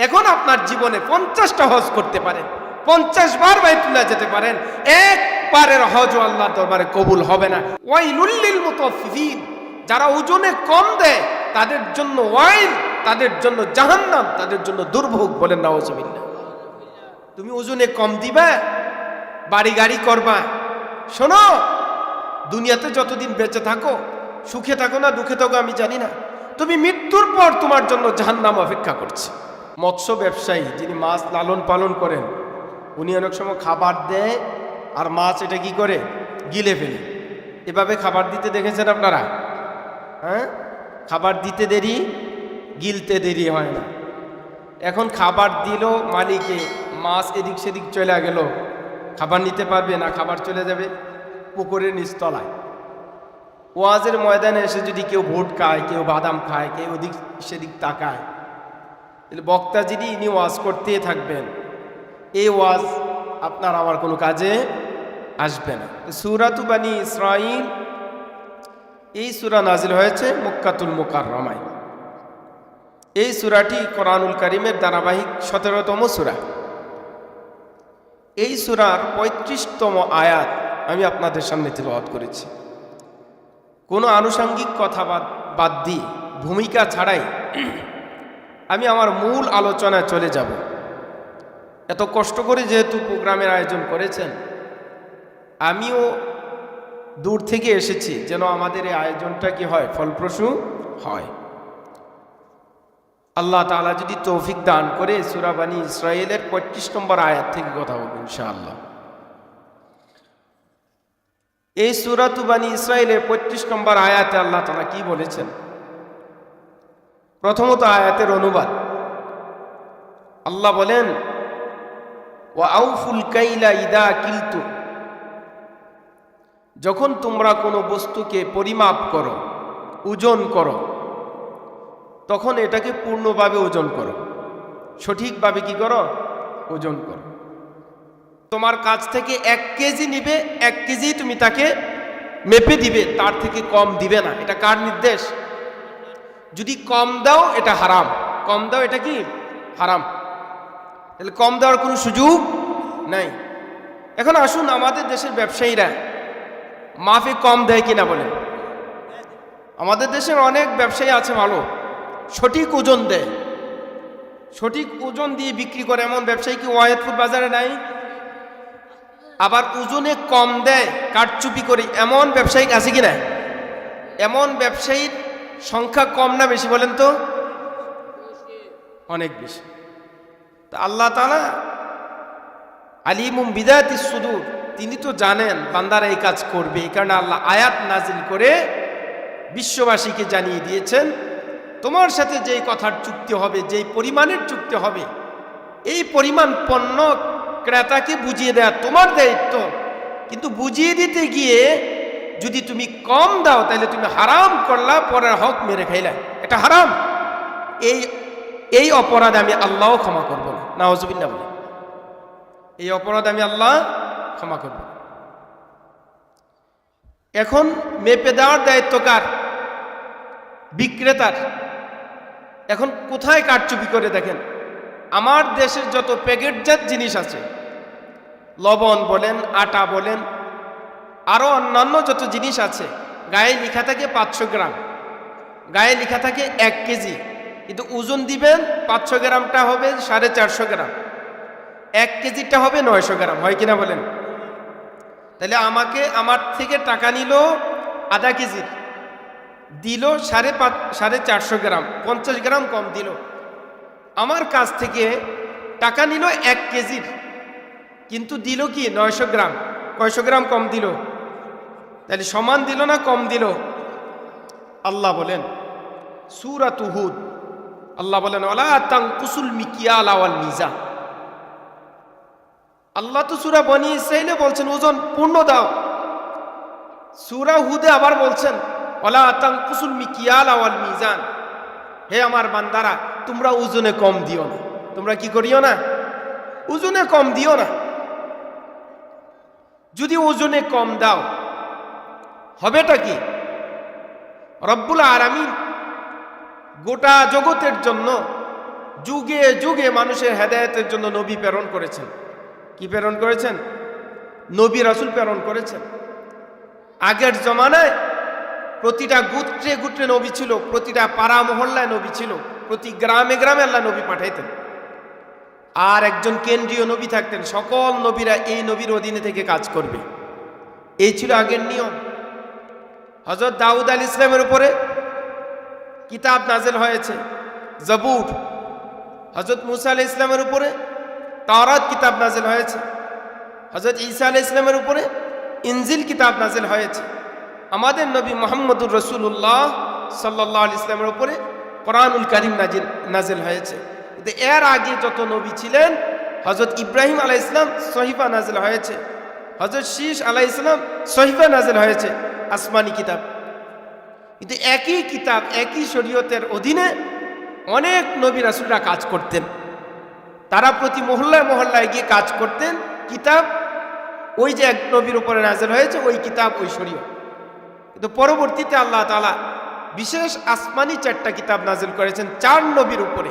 এখন আপনার জীবনে পঞ্চাশটা হজ করতে পারেন। পঞ্চাশ বার বাইতুল্লাহ যেতে পারেন। একবারের হজ আল্লাহর দরবারে কবুল হবে না। ওয়াইলুল্লিল মুতাফফিফিন। যারা ওজনে কম দেয়, তাদের জন্য ওয়াইল, তাদের জন্য জাহান্নাম, তাদের জন্য দুর্ভোগ বলেন নাউজুবিল্লাহ। তুমি ওজনে কম দিবা, বাড়ি গাড়ি করবা। শোনো, দুনিয়াতে যতদিন বেঁচে থাকো, সুখে থাকো না, দুঃখে থাকো, আমি জানি না। তুমি মৃত্যুর পর তোমার জন্য জাহান্নাম অপেক্ষা করছে। মৎস্য ব্যবসায়ী যিনি মাছ লালন পালন করেন, উনি অনেক সময় খাবার দেয় আর মাছ এটা কি করে? গিলে ফেলে। এভাবে খাবার দিতে দেখেছেন আপনারা? হ্যাঁ? খাবার দিতে দেরি, গিলতে দেরি হয় না। এখন খাবার দিল মালিকে, মাছ এদিক সেদিক চলে গেল। খাবার নিতে পারবে না, খাবার চলে যাবে পুকুরের নিচতলায়। ওয়াজের ময়দানে এসে যদি কেউ ভোট খায়, কেউ বাদাম খায়, কেউ ওদিক সেদিক তাকায় বক্তা যিনি, ইনি ওয়াজ করতে থাকবেন। এই ওয়াজ আপনার আমার কোনো কাজে আসবে না। সুরাতু বানি ইসরাইল এই সুরা নাজিল হয়েছে মুক্কাতুল মুকার রমায় এই সুরাটি কোরআনুল করিমের ধারাবাহিক সতেরোতম সুরা। এই সুরার পঁয়ত্রিশতম আয়াত আমি আপনাদের সামনে তিলওয়াত করেছি। কোনো আনুষঙ্গিক কথা বাদ দিয়ে, ভূমিকা ছাড়াই আমি আমার মূল আলোচনায় চলে যাব। এত কষ্ট করে যেহেতু প্রোগ্রামের আয়োজন করেছেন, আমিও দূর থেকে এসেছি যেন আমাদের এই আয়োজনটা কি হয়, ফলপ্রসূ হয়। আল্লাহ তাআলা যদি তৌফিক দান করে সুরাবানি ইসরায়েলের পঁয়ত্রিশ নম্বর আয়াত থেকে কথা বলব ইনশাআল্লাহ। এই সুরাতুবানি ইসরায়েলের পঁয়ত্রিশ নম্বর আয়াতে আল্লাহ তাআলা কি বলেছেন? প্রথমত আয়াতের অনুবাদ। আল্লাহ বলেন ও আউফুল কাইলা ইদা কিলতু। যখন তোমরা কোনো বস্তুকে পরিমাপ করো, ওজন করো, তখন এটাকে পূর্ণভাবে ওজন করো। সঠিকভাবে কি করো? ওজন করো। তোমার কাছ থেকে এক কেজি নিবে, এক কেজি তুমি তাকে মেপে দিবে, তার থেকে কম দিবে না। এটা কার নির্দেশ? যদি কম দাও, এটা হারাম। কম দাও, এটা কি? হারাম। তাহলে কম দেওয়ার কোনো সুযোগ নাই। এখন আসুন আমাদের দেশের ব্যবসায়ীরা, মাফে কম দেয় কিনা বলে আমাদের দেশের অনেক ব্যবসায়ী আছে ভালো, সঠিক ওজন দেয়। সঠিক ওজন দিয়ে বিক্রি করে, এমন ব্যবসায়ী কি ওয়াহেদপুর বাজারে নাই? আবার ওজনে কম দেয়, কারচুপি করে, এমন ব্যবসায়ী আছে কিনা? এমন ব্যবসায়ীর সংখ্যা কম না বেশি বলেন তো? অনেক বেশি। তা আল্লাহ তালা আলিমুম বিদায়াতি সুদূর, তিনি তো জানেন বান্দারা এই কাজ করবে, এই কারণে আল্লাহ আয়াত নাজিল করে বিশ্ববাসীকে জানিয়ে দিয়েছেন, তোমার সাথে যেই কথার চুক্তি হবে, যেই পরিমাণের চুক্তি হবে, এই পরিমাণ পণ্য ক্রেতাকে বুঝিয়ে দেয়া তোমার দায়িত্ব। কিন্তু বুঝিয়ে দিতে গিয়ে যদি তুমি কম দাও তাহলে তুমি হারাম করলা, পরের হক মেরে খাইলা। এটা হারাম। এই এই অপরাধ আমি আল্লাহও ক্ষমা করব না। নাওজবিল্লা বলে। এই অপরাধ আমি আল্লাহ ক্ষমা করব। এখন মেপে দেওয়ার দায়িত্ব কার? বিক্রেতার। এখন কোথায় কারচুপি করে দেখেন? আমার দেশের যত প্যাকেটজাত জিনিস আছে, লবণ বলেন, আটা বলেন আরও অন্যান্য যত জিনিস আছে, গায়ে লেখা থাকে পাঁচশো গ্রাম। গায়ে লেখা থাকে এক কেজি। কিন্তু ওজন দিবেন পাঁচশো গ্রামটা হবে সাড়ে চারশো গ্রাম। এক কেজিটা হবে নয়শো গ্রাম, হয় কিনা বলেন? তাহলে আমাকে আমার থেকে টাকা নিল আধা কেজির। দিল সাড়ে পাঁচ, সাড়ে চারশো গ্রাম, পঞ্চাশ গ্রাম কম দিল। আমার কাছ থেকে টাকা নিল এক কেজির। কিন্তু দিল কি নয়শো গ্রাম? কয়শো গ্রাম কম দিল? তাহলে সমান দিল না কম দিল? আল্লাহ বলেন সুরাত উহুদ আল্লাহ বলেন ওলা কুসুল মিকিয়াল মিজা। আল্লাহ তো সুরা বনি ইসরাইলে বলছেন, ওজন পূর্ণ দাও। সুরা হুদে আবার বলছেন ওলা আতাং কুসুল মিকিয়াল আওয়াল মিজান। হে আমার বান্দারা, তোমরা ওজনে কম দিও না। তোমরা কি করিও না? ওজনে কম দিও না। যদি ওজনে কম দাও হবেটা কি? রব্বুল আরামিন গোটা জগতের জন্য যুগে যুগে মানুষের হেদায়েতের জন্য নবী প্রেরণ করেছেন। কি প্রেরণ করেছেন? নবী রাসুল প্রেরণ করেছেন। আগের জমানায় প্রতিটা গুত্রে গুত্রে নবী ছিল, প্রতিটা পাড়া মহল্লায় নবী ছিল, প্রতি গ্রামে গ্রামে আল্লাহ নবী পাঠাইতেন। আর একজন কেন্দ্রীয় নবী থাকতেন, সকল নবীরা এই নবীর অধীনে থেকে কাজ করবে। এই ছিল আগের নিয়ম। হজরত দাউদ আল ইসলামের উপরে কিতাব নাজেল হয়েছে, জবুর। হজরত মুসা আলি ইসলামের উপরে তাওরাত কিতাব নাজেল হয়েছে। হজরত ঈসা আলি ইসলামের উপরে ইনজিল কিতাব নাজেল হয়েছে। আমাদের নবী মোহাম্মদুর রসুল্লাহ সাল্লাহ আলি ইসলামের উপরে কোরআনুল করিম নাজিল নাজেল হয়েছে। কিন্তু এর আগে যত নবী ছিলেন হজরত ইব্রাহিম আলাহ ইসলাম সহিফা নাজেল হয়েছে। হজরত শীষ আলাহ ইসলাম সহিফা নাজেল হয়েছে। আসমানি কিতাব। কিন্তু একই কিতাব, একই শরীয়তের অধীনে অনেক নবী রাসুলরা কাজ করতেন। তারা প্রতি মহল্লায় মহল্লায় গিয়ে কাজ করতেন। কিতাব ওই যে এক নবীর উপরে নাজেল হয়েছে, ওই কিতাব, ওই শরীয় কিন্তু পরবর্তীতে আল্লাহ তালা বিশেষ আসমানি চারটা কিতাব নাজেল করেছেন চার নবীর উপরে।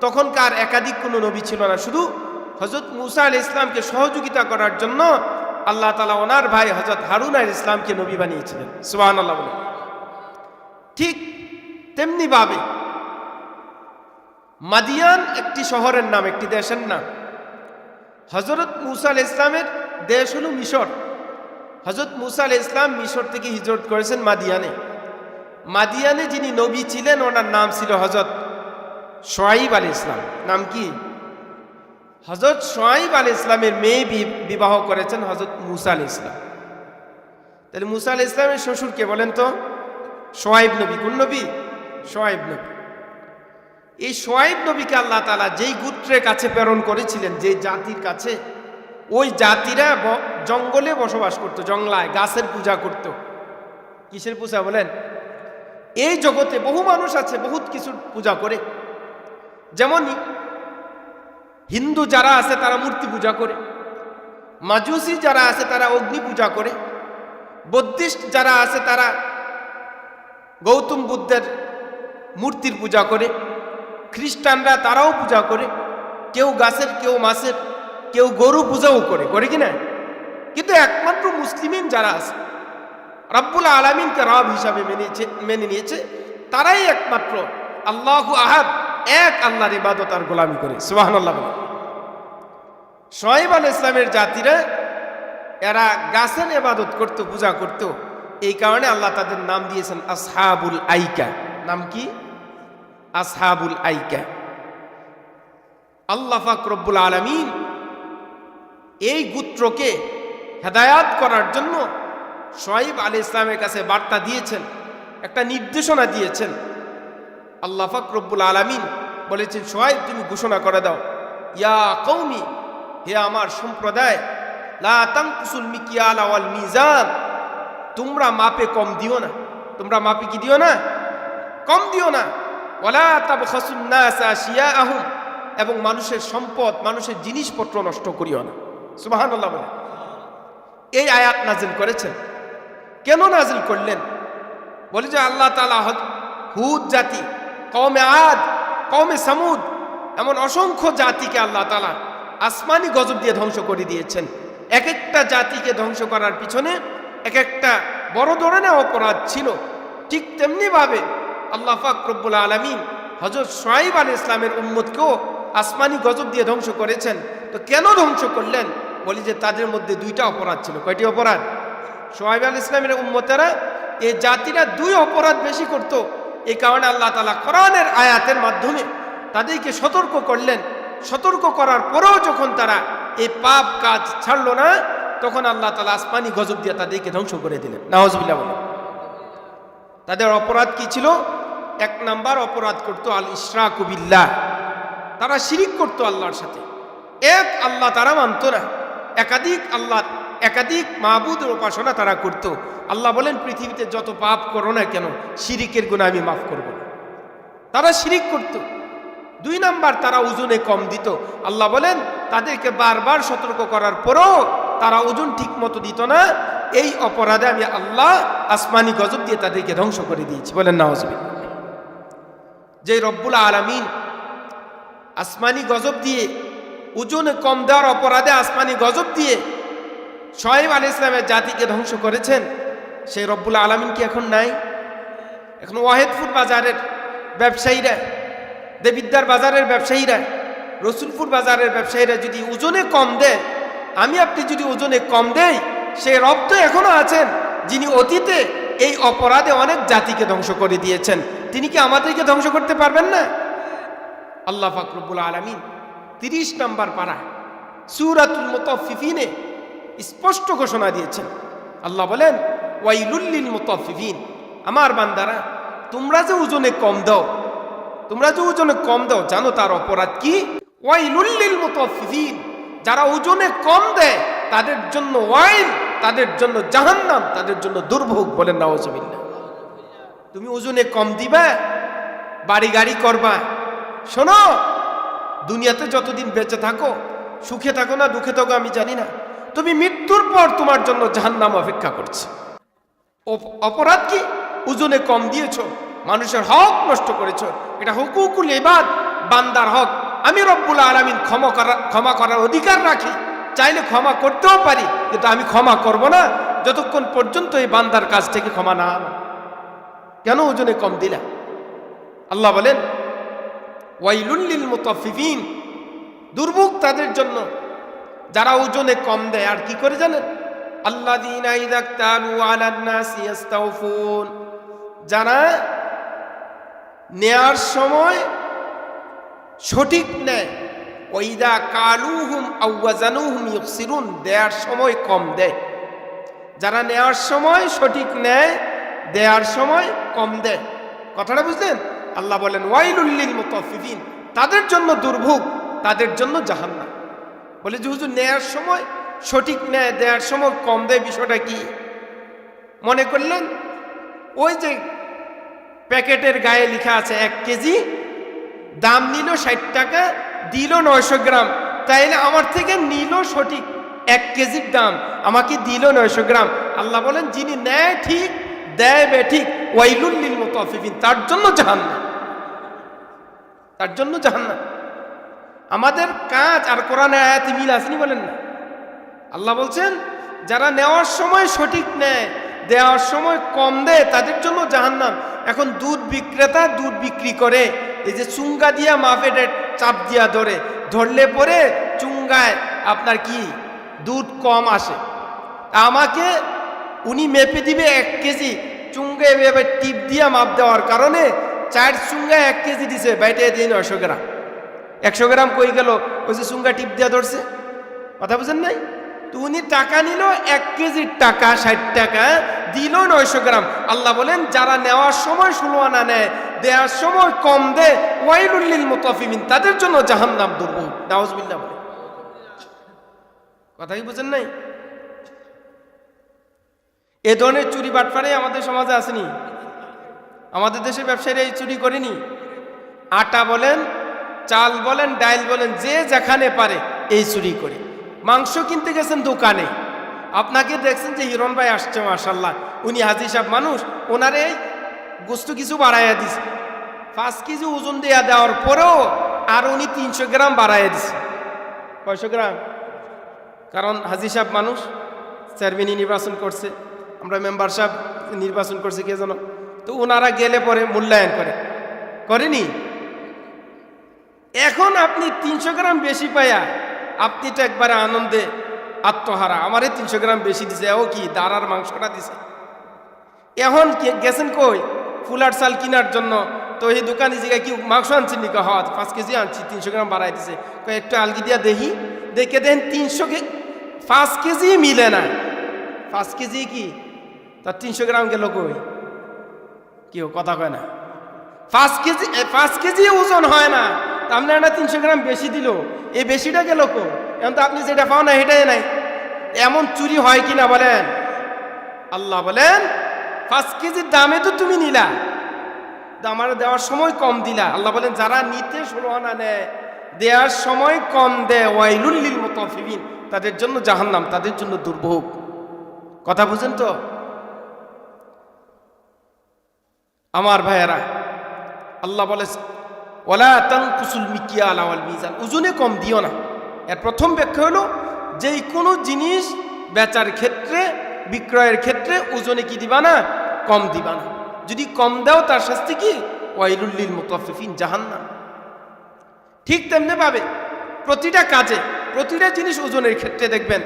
তখনকার একাধিক কোনো নবী ছিল না। শুধু হজরত মুসা আল ইসলামকে সহযোগিতা করার জন্য আল্লাহ তালা ওনার ভাই হজরত হারুন আল ইসলামকে নবী বানিয়েছিলেন। সুবাহান আল্লাহ বলে। ঠিক তেমনিভাবে মাদিয়ান একটি শহরের নাম, একটি দেশের নাম। হজরত মুসা ইসলামের দেশ হল মিশর। হজরত মুসা আল ইসলাম মিশর থেকে হিজরত করেছেন মাদিয়ানে। মাদিয়ানে যিনি নবী ছিলেন, ওনার নাম ছিল হজরত সোয়াইব আল ইসলাম। নাম কি? হজরত সোয়াইব আল ইসলামের মেয়ে বিবাহ করেছেন হজরত মুসা আল ইসলাম তাহলে মুসা আল ইসলামের শ্বশুরকে বলেন তো? সোয়াইব নবী। কোন নবী? সোয়াইব নবী। এই সোয়াইব নবীকে আল্লাহ তালা যেই গুত্রের কাছে প্রেরণ করেছিলেন, যে জাতির কাছে, ওই জাতিরা জঙ্গলে বসবাস করত জংলায় গাছের পূজা করত। কিসের পূজা বলেন? এই জগতে বহু মানুষ আছে, বহুত কিছুর পূজা করে। যেমনই হিন্দু যারা আছে তারা মূর্তি পূজা করে, মাজুসি যারা আছে তারা অগ্নি পূজা করে, বৌদ্ধিস্ট যারা আছে তারা গৌতম বুদ্ধের মূর্তির পূজা করে, খ্রিস্টানরা তারাও পূজা করে, কেউ গাছের, কেউ মাছের, কেউ গরু পূজাও করে করে কি না? কিন্তু একমাত্র মুসলিমিন যারা আছে, রব্বুল আলমিনকে রব হিসাবে মেনেছে, মেনে নিয়েছে, তারাই একমাত্র আল্লাহ আহাদ। এক আল্লাহর ইবাদত আর গোলামি করে সুবাহান আল্লাহ বলে। সোহেব আল ইসলামের জাতিরা, এরা গাছের ইবাদত করত, পূজা করত। এই কারণে আল্লাহ তাদের নাম দিয়েছেন আসহাবুল আইকা। নাম কি? আসহাবুল আইকা। আল্লাহ ফাকরব্বুল আলমিন এই গুত্রকে হেদায়াত করার জন্য সোহাইব আলী ইসলামের কাছে বার্তা দিয়েছেন, একটা নির্দেশনা দিয়েছেন। আল্লাহ ফাকরব্বুল আলমিন বলেছেন, সোহাইব, তুমি ঘোষণা করে দাও। ইয়া কৌমি হে আমার সম্প্রদায়, লা তাংকুসুল মিকিয়াল ওয়াল মিজান, তোমরা মাপে কম দিও না। তোমরা মাপে কি দিও না? কম দিও না। ওলা তাবখাসুন নাস আশিয়াআহুম এবং মানুষের সম্পদ, মানুষের জিনিসপত্র নষ্ট করিও না। সুবহানাল্লাহ বলে। এই আয়াত নাজিল করেছেন। কেন নাজিল করলেন? বলে যে আল্লাহ তালা হুদ জাতি কমে আদ কমে সামুদ, এমন অসংখ্য জাতিকে আল্লাহ তালা আসমানি গজব দিয়ে ধ্বংস করে দিয়েছেন। এক একটা জাতিকে ধ্বংস করার পিছনে এক একটা বড় ধরনের অপরাধ ছিল। ঠিক তেমনিভাবে আল্লাহ ফাক রব্বুল আলমিন হজরত সোহাইব আলী ইসলামের উম্মতকেও আসমানি গজব দিয়ে ধ্বংস করেছেন। তো কেন ধ্বংস করলেন? বলি যে তাদের মধ্যে দুইটা অপরাধ ছিল। কয়টি অপরাধ? সোহাইব আল ইসলামের উম্মতেরা এই জাতিরা দুই অপরাধ বেশি করত। এই কারণে আল্লাহ তালা কোরআনের আয়াতের মাধ্যমে তাদেরকে সতর্ক করলেন। সতর্ক করার পরেও যখন তারা এই পাপ কাজ ছাড়লো না, তখন আল্লাহ তালা আসমানি গজব দিয়ে তাদেরকে ধ্বংস করে দিলেন। নাহজবিল্লা বলে তাদের অপরাধ কি ছিল? এক নাম্বার অপরাধ করতো আল ইশরাকুবিল্লাহ তারা শিরিক করতো আল্লাহর সাথে। এক, আল্লাহ তারা মানত না। একাধিক আল্লাহ, একাধিক মাহবুদের উপাসনা তারা করত। আল্লাহ বলেন, পৃথিবীতে যত পাপ করো না কেন, শিরিকের গুণা আমি মাফ করব তারা শিরিক করত। দুই নাম্বার, তারা ওজনে কম দিত। আল্লাহ বলেন, তাদেরকে বারবার সতর্ক করার পরও তারা ওজন ঠিক মতো দিত না। এই অপরাধে আমি আল্লাহ আসমানি গজব দিয়ে তাদেরকে ধ্বংস করে দিয়েছি। বলেন না যে রব্বুল আলমিন আসমানি গজব দিয়ে, ওজনে কম দেওয়ার অপরাধে আসমানি গজব দিয়ে সোহেব আলী ইসলামের জাতিকে ধ্বংস করেছেন সেই রব্বুল আলমিন কি এখন নাই? এখন ওয়াহেদপুর বাজারের ব্যবসায়ীরা, দেবিদ্যার বাজারের ব্যবসায়ীরা, রসুলপুর বাজারের ব্যবসায়ীরা যদি ওজনে কম দেয়, আমি আপনি যদি ওজনে কম দেই সেই রব তো এখনও আছেন, যিনি অতীতে এই অপরাধে অনেক জাতিকে ধ্বংস করে দিয়েছেন। তিনি কি আমাদেরকে ধ্বংস করতে পারবেন না? আল্লাহ ফাকরুবুল আলমিন তিরিশ নম্বর পাড়া সুরাতুল মুতফিফিনে স্পষ্ট ঘোষণা দিয়েছেন। আল্লাহ বলেন ওয়াইলুল্লিল মুতফিফিন আমার বান্দারা, তোমরা যে ওজনে কম দাও, তোমরা যে ওজনে কম দাও, জানো তার অপরাধ কি? ওয়াইলুল্লিল মুতফিফিন যারা ওজনে কম দেয়, তাদের জন্য ওয়াইল, তাদের জন্য জাহান্নাম, তাদের জন্য দুর্ভোগ বলেন নওয়াজবিল্লাহ তুমি ওজনে কম দিবা, বাড়ি গাড়ি করবা। শোনো, দুনিয়াতে যতদিন বেঁচে থাকো, সুখে থাকো না, দুঃখে থাকো, আমি জানি না। তুমি মৃত্যুর পর তোমার জন্য জাহান্নাম অপেক্ষা করছে। অপরাধ কি? ওজনে কম দিয়েছ, মানুষের হক নষ্ট করেছ। এটা হুকুকুল এবাদ বান্দার হক। আমি রব্বুল আলমিন ক্ষমা করা, ক্ষমা করার অধিকার রাখি। চাইলে ক্ষমা করতেও পারি, কিন্তু আমি ক্ষমা করব না। যতক্ষণ পর্যন্ত এই বান্দার কাছ থেকে ক্ষমা না। কেন ওজনে কম দিলা? আল্লাহ বলেন ওয়াইলুল্লিল মুতাফিফিন। দুর্ভোগ তাদের জন্য। যারা ওজনে কম দেয়, আর কি করে জানেন? ইস্তাউফুন যারা নেয়ার সময় সঠিক নেয় ওইদা কালুহুম আউয়াজানুহুম ইউকসিরুন দেয়ার সময় কম দেয়। যারা নেয়ার সময় সঠিক নেয়, দেয়ার সময় কম দেয়। কথাটা বুঝলেন? আল্লাহ বলেন ওয়াইলুল্লিল মুতাফিফিন তাদের জন্য দুর্ভোগ, তাদের জন্য জাহান্নাম। বলে যে হুজুর, নেয়ার সময় সঠিক নেয় দেওয়ার সময় কম দেয় বিষয়টা কি? মনে করলেন? ওই যে প্যাকেটের গায়ে লেখা আছে এক কেজি, দাম নিল ষাট টাকা, দিল নয়শো গ্রাম। তাইলে আমার থেকে নিল সঠিক এক কেজির দাম, আমাকে দিল নয়শো গ্রাম। আল্লাহ বলেন, যিনি নেয় ঠিক, দেয় বে ঠিক ওয়াইলুল্লিল মতো তার জন্য জাহান্নাম। তার জন্য জাহান্নাম। আমাদের কাজ আর কোরআনে আয়াতে মিল আসেনি বলেন না? আল্লাহ বলছেন, যারা নেওয়ার সময় সঠিক নেয়, দেওয়ার সময় কম দেয়, তাদের জন্য জাহান্নাম। এখন দুধ বিক্রেতা দুধ বিক্রি করে, এই যে চুঙ্গা দিয়া মাপেটে চাপ দিয়া ধরে, ধরলে পরে চুঙ্গায় আপনার কি? দুধ কম আসে। আমাকে উনি মেপে দিবে এক কেজি, চুঙ্গে এভাবে টিপ দিয়া মাপ দেওয়ার কারণে চার চুঙ্গা এক কেজি দিছে। বাইটে দিন নয়শো গ্রাম। একশো গ্রাম কই গেল? ওই যে চুঙ্গা টিপ দিয়া ধরছে। কথা বুঝেন নাই? উনি টাকা নিল, এক কেজির টাকা, ষাট টাকা দিল নয়শো গ্রাম। আল্লাহ বলেন, যারা নেওয়ার সময় ষোলো আনা নেয়, দেওয়ার সময় কম দেয় ওয়াইলুল্লিল মুতাফিমিন, তাদের জন্য জাহান্নাম দুর্ভোগ নাউজবিল্লাহ বলে। কথা কি বুঝেন নাই? এ ধরনের চুরি বাটফারে আমাদের সমাজে আসেনি। আমাদের দেশের ব্যবসায়ীরা এই চুরি করেনি। আটা বলেন, চাল বলেন, ডাইল বলেন, যে যেখানে পারে, এই চুরি করে। মাংস কিনতে গেছেন দোকানে। আপনাকে দেখছেন যে হিরণ ভাই আসছে মাসাল্লাহ উনি হাজি সাহেব মানুষ, ওনার এই গোস্ত কিছু বাড়াইয়া দিছে। পাঁচ কেজি ওজন দেয়া দেওয়ার পরেও আর উনি তিনশো গ্রাম বাড়াইয়া দিছে। কয়শো গ্রাম? কারণ হাজি সাহেব মানুষ চেয়ারম্যানই নির্বাচন করছে, আমরা মেম্বার সাহেব নির্বাচন করছে, কে যেন তো ওনারা গেলে পরে মূল্যায়ন করে। করেনি? এখন আপনি তিনশো গ্রাম বেশি পাইয়া আপনি তো একবারে আনন্দে আত্মহারা। আমারে তিনশো গ্রাম বেশি দিছে। ও কি দাঁড়ার মাংসটা দিছে? এখন গেছেন কই? ফুলার চাল কেনার জন্য। তো এই দোকানে জিগা কি মাংস আনছেন নি হ্যাঁ পাঁচ কেজি আনছি, তিনশো গ্রাম বাড়াই দিছে। কয়, একটু আলগি দিয়া দেখি। দেখে দেন তিনশো কে পাঁচ কেজি মিলে না। পাঁচ কেজি কি? তার তিনশো গ্রাম গেল কই? কেউ কথা কয় না। পাঁচ কেজি পাঁচ কেজি ওজন হয় না। আপনি একটা তিনশো গ্রাম বেশি দিল। এই বেশিটা গেল কো? এখন তো আপনি যেটা পাও না, সেটাই নাই। এমন চুরি হয় কি না বলেন? আল্লাহ বলেন, পাঁচ কেজির দামে তো তুমি নিলা। আমার দেওয়ার সময় কম দিলা। আল্লাহ বলেন, যারা নিতে ষোলো আনা নেয়, দেওয়ার সময় কম দেয়। মতো তাদের জন্য জাহান্নাম, তাদের জন্য দুর্ভোগ। কথা বুঝেন তো? আমার ভাইয়েরা, আল্লাহ বলে ওলা তাংকুসুল মিকিয়া আলাওয়াল মিজান। ওজনে কম দিও না। এর প্রথম ব্যাখ্যা হলো, যেই কোনো জিনিস বেচার ক্ষেত্রে, বিক্রয়ের ক্ষেত্রে ওজনে কি দিবা না? কম দিবা না। যদি কম দাও, তার শাস্তি কি? ওয়াইলুল্লিল মুতাফিফিন জাহান্নাম। ঠিক তেমনি ভাবে প্রতিটা কাজে, প্রতিটা জিনিস ওজনের ক্ষেত্রে দেখবেন,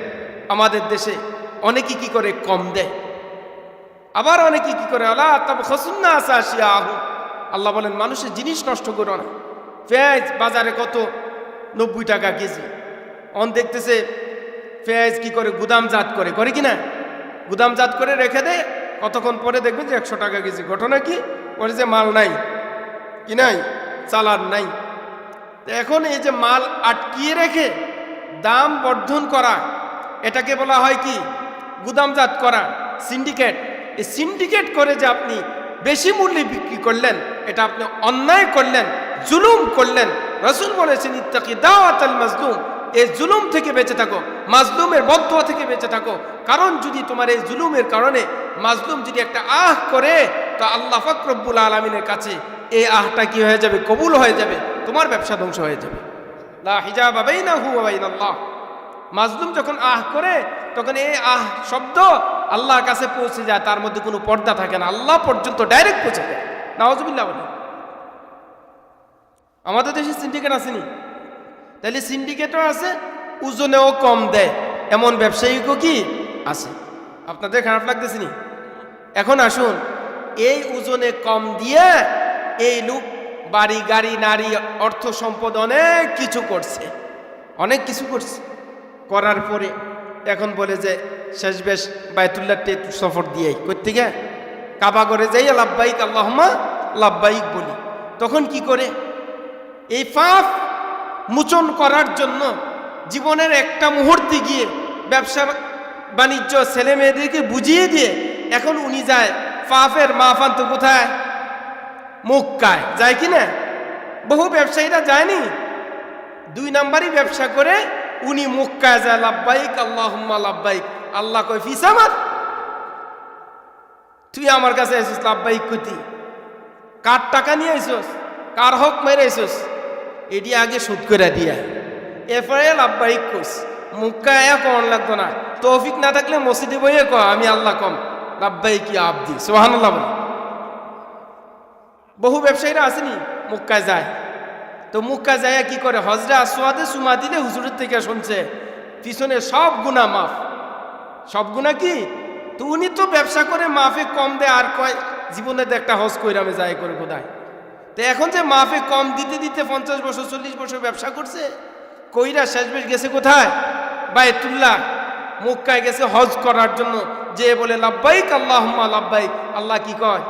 আমাদের দেশে অনেকে কি করে কম দেয়। আবার অনেকে কি করে আল্লাহ তবে খসুন্না আসা আসিয়া আহু আল্লাহ বলেন, মানুষের জিনিস নষ্ট করো না। পেঁয়াজ বাজারে কত? নব্বই টাকা কেজি। অন দেখতেছে, পেঁয়াজ কি করে গুদামজাত করে? করে কি না? গুদামজাত করে রেখে দেয় কতক্ষণ পরে দেখবেন যে একশো টাকা কেজি। ঘটনা কি? বলে যে মাল নাই। কি নাই? চালান নাই। এখন এই যে মাল আটকিয়ে রেখে দাম বর্ধন করা, এটাকে বলা হয় কি? গুদামজাত করা, সিন্ডিকেট। এই সিন্ডিকেট করে যে আপনি বেশি মূল্যে বিক্রি করলেন এটা আপনি অন্যায় করলেন, জুলুম করলেন। রসুল বলেছেন, ইত্তাকি দাওয়াত আল মাজলুম। এই জুলুম থেকে বেঁচে থাকো, মাজলুমের বদ্ধ থেকে বেঁচে থাকো। কারণ যদি তোমার এই জুলুমের কারণে মাজলুম যদি একটা আহ করে, তো আল্লাহ ফাকরব্বুল আলমিনের কাছে এই আহটা কি হয়ে যাবে? কবুল হয়ে যাবে। তোমার ব্যবসা ধ্বংস হয়ে যাবে। লা না হু মাজলুম যখন আহ করে, তখন এই আহ শব্দ আল্লাহর কাছে পৌঁছে যায়। তার মধ্যে কোনো পর্দা থাকে না। আল্লাহ পর্যন্ত ডাইরেক্ট পৌঁছে যায়। নওয়াজবিল্লাহ বলে। আমাদের দেশে সিন্ডিকেট আসেনি। তাহলে সিন্ডিকেটও আছে, ওজনেও কম দেয়। এমন ব্যবসায়িকও কি আছে? আপনাদের খারাপ লাগতেছে নি? এখন আসুন, এই ওজনে কম দিয়ে এই লোক বাড়ি, গাড়ি, নারী, অর্থ সম্পদ অনেক কিছু করছে। অনেক কিছু করছে। করার পরে এখন বলে যে শেষ বেশ বায়তুল্লাহ সফর দিয়ে করতে গে কাবা করে যাই লাভবাহিক আল্লাহমা লাভবাহিক বলি। তখন কি করে? এই পাপ মোচন করার জন্য জীবনের একটা মুহূর্তে গিয়ে ব্যবসা বাণিজ্য ছেলে মেয়েদেরকে বুঝিয়ে দিয়ে এখন উনি যায় পাপের মাফান্ত কোথায়? মুক্কায়। যায় কি না? বহু ব্যবসায়ীরা যায়নি। দুই নাম্বারই ব্যবসা করে উনি মুক্কায় যায় লাভবাইক আল্লাহ লাভবাইক আল্লাহ ফিস আমার? তুই আমার কাছে এসিস লাভবাইক কতি কার টাকা নিয়ে আইসস? কার হক মেরে আইসস? এটি আগে শোধ করে দিয়া। এরপরে লাভবাহিক মুক্কা এক কমন লাগতো না। তৌফিক না থাকলে মসজিদে বইয়ে ক আমি আল্লাহ কম। লাভবাহিক আবদি সোহান আল্লাহ বলে। বহু ব্যবসায়ীরা আসেনি মুক্কায় যায়। তো মুক্কা যায় কি করে? হজরা আসোয়াদে সুমা দিলে হুজুরের থেকে শুনছে, পিছনে সব গুণা মাফ। সব গুণা কি? তো উনি তো ব্যবসা করে মাফে কম দেয়, আর কয়, জীবনে তো একটা হজ কইরামে যায় করে কোথায় তো এখন যে মাফে কম দিতে দিতে পঞ্চাশ বছর, চল্লিশ বছর ব্যবসা করছে, কইরা শেষবেশ গেছে কোথায়? বাই বায়তুল্লাহ। মুক্কায় গেছে হজ করার জন্য। যে বলে লাভবাইক আল্লাহ লাভবাইক আল্লাহ কি কয়?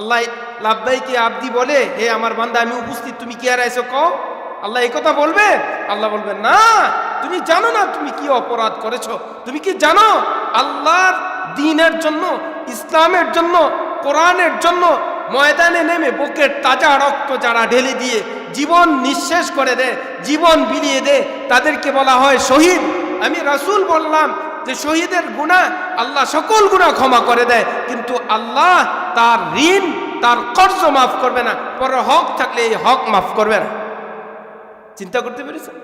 আল্লাহ লাভবাইকে আব্দি বলে, হে আমার বান্দা, আমি উপস্থিত, তুমি কি আর আইসো কও? আল্লাহ এই কথা বলবে? আল্লাহ বলবে, না, তুমি জানো না তুমি কি অপরাধ করেছ? তুমি কি জানো? আল্লাহর দিনের জন্য, ইসলামের জন্য, কোরআনের জন্য ময়দানে নেমে বুকের তাজা রক্ত যারা ঢেলে দিয়ে জীবন নিঃশেষ করে দেয়, জীবন বিলিয়ে দেয়, তাদেরকে বলা হয় শহীদ। আমি রাসূল বললাম যে শহীদের গুণা আল্লাহ সকল গুণা ক্ষমা করে দেয়, কিন্তু আল্লাহ তার ঋণ, তার কর্জ মাফ করবে না। পরে হক থাকলে এই হক মাফ করবে না। চিন্তা করতে পেরেছেন?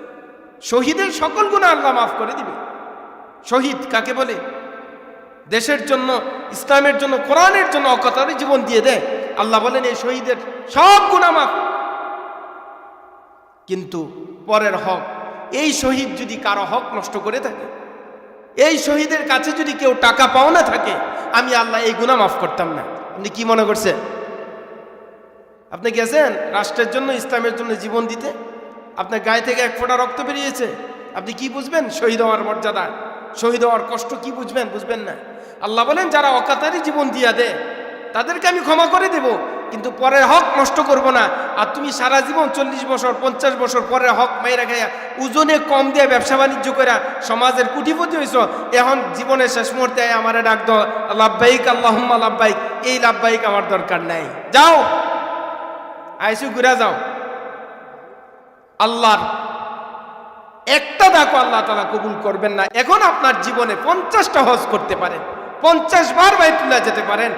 শহীদের সকল গুণা আল্লাহ মাফ করে দিবে। শহীদ কাকে বলে? দেশের জন্য, ইসলামের জন্য, কোরআনের জন্য অকতারে জীবন দিয়ে দেয়। আল্লাহ বলেন, এই শহীদের সব গুণা মাফ। কিন্তু পরের হক, এই শহীদ যদি কারও হক নষ্ট করে থাকে, এই শহীদের কাছে যদি কেউ টাকা পাওনা থাকে, আমি আল্লাহ এই গুণা মাফ করতাম না। আপনি কি মনে করছেন? আপনি গেছেন রাষ্ট্রের জন্য, ইসলামের জন্য জীবন দিতে? আপনার গায়ে থেকে এক ফোঁটা রক্ত বেরিয়েছে। আপনি কি বুঝবেন? শহীদ হওয়ার মর্যাদা, শহীদ হওয়ার কষ্ট কি বুঝবেন? বুঝবেন না। আল্লাহ বলেন, যারা অকাতারি জীবন দিয়া দেয়, তাদেরকে আমি ক্ষমা করে দেব, কিন্তু পরের হক নষ্ট করব না। আর তুমি সারা জীবন চল্লিশ বছর, পঞ্চাশ বছর পরের হক মেয়েরা খাইয়া ওজনে কম দিয়ে ব্যবসা বাণিজ্য করে সমাজের কুটিপতি হয়েছ এখন জীবনের শেষ মুহূর্তে আমার ডাক দাও লাভবাহিক আল্লাহম্মা লাভবাহিক এই লাভবাহিক আমার দরকার নাই। যাও, আইসু ঘুরা যাও। আল্লাহর একটা দেখো আল্লাহ তালা কবুল করবেন না। এখন আপনার জীবনে পঞ্চাশটা হজ করতে পারেন। পঞ্চাশ বার বাইতুল্লাহ যেতে পারেন,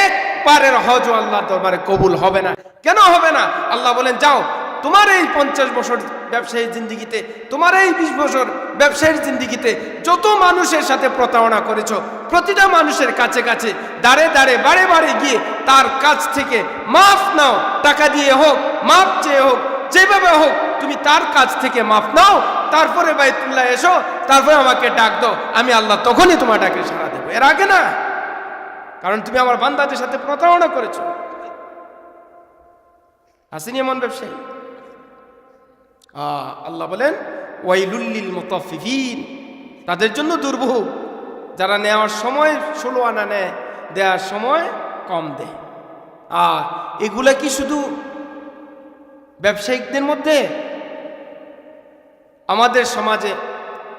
একবারের হজও আল্লাহ দরবারে কবুল হবে না। কেন হবে না? আল্লাহ বলেন, যাও, তোমার এই পঞ্চাশ বছর ব্যবসায়ী জিন্দিগিতে, তোমার এই বিশ বছর ব্যবসায়ীর জিন্দিগিতে যত মানুষের সাথে প্রতারণা করেছ, প্রতিটা মানুষের কাছে কাছে, দাঁড়ে দাঁড়ে বারে বারে গিয়ে তার কাছ থেকে মাফ নাও, টাকা দিয়ে হোক মাফ চেয়ে হোক, যেভাবে হোক, তুমি তার কাছ থেকে মাফ নাও, তারপরে বাইতুল্লাহ এসো, তারপরে আমাকে ডাক দাও, আমি আল্লাহ তখনই তোমার ডাকে সাড়া দেবো এর আগে না। কারণ তুমি আমার বান্দাদের সাথে প্রতারণা করেছ। আসেনি এমন ব্যবসায়ী। আল্লাহ বলেন ওয়াইলুল্লিল মুতাফফিফিন তাদের জন্য দুর্ভোগ। যারা নেওয়ার সময় ষোলো আনা নেয়, দেওয়ার সময় কম দেয়। আর এগুলা কি শুধু ব্যবসায়িকদের মধ্যে? আমাদের সমাজে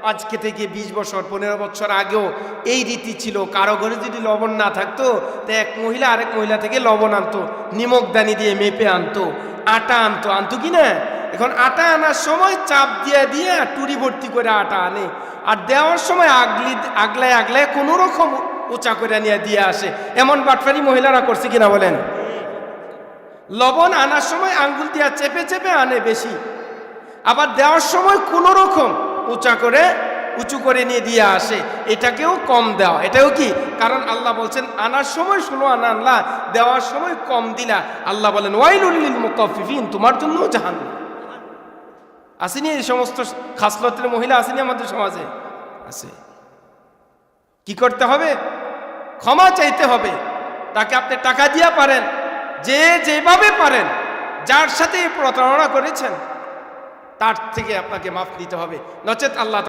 আজকে থেকে বিশ বছর, পনেরো বছর আগেও এই রীতি ছিল। কারও ঘরে যদি লবণ না থাকতো, তো এক মহিলা আরেক মহিলা থেকে লবণ আনতো, নিমক দানি দিয়ে মেপে আনতো, আটা আনতো। আনতো কি না? এখন আটা আনার সময় চাপ দিয়ে দিয়ে টুরি ভর্তি করে আটা আনে। আর দেওয়ার সময় আগলি, আগলায় আগলায় কোনো রকম উঁচা করে নিয়ে দিয়ে আসে। এমন বাটফারি মহিলারা করছে কিনা বলেন? লবণ আনার সময় আঙ্গুল দিয়া চেপে চেপে আনে বেশি। আবার দেওয়ার সময় কোনো রকম উঁচা করে, উঁচু করে নিয়ে দিয়ে আসে। এটাকেও কম দেওয়া। এটাও কি? কারণ আল্লাহ বলছেন, আনার সময় ষোলো আনা, আনলা। দেওয়ার সময় কম দিলা। আল্লাহ বলেন ওয়াইলুল্লিল মুতাফফিফিন তোমার জন্য জাহান আসেনি এই সমস্ত খাসলতের মহিলা? আসেনি আমাদের সমাজে? আছে। কি করতে হবে? ক্ষমা চাইতে হবে। তাকে আপনি টাকা দিয়া পারেন, যে যেভাবে পারেন, যার সাথে প্রতারণা করেছেন। তার থেকে আপনাকে মাফ দিতে হবে। নচেত আল্লাহ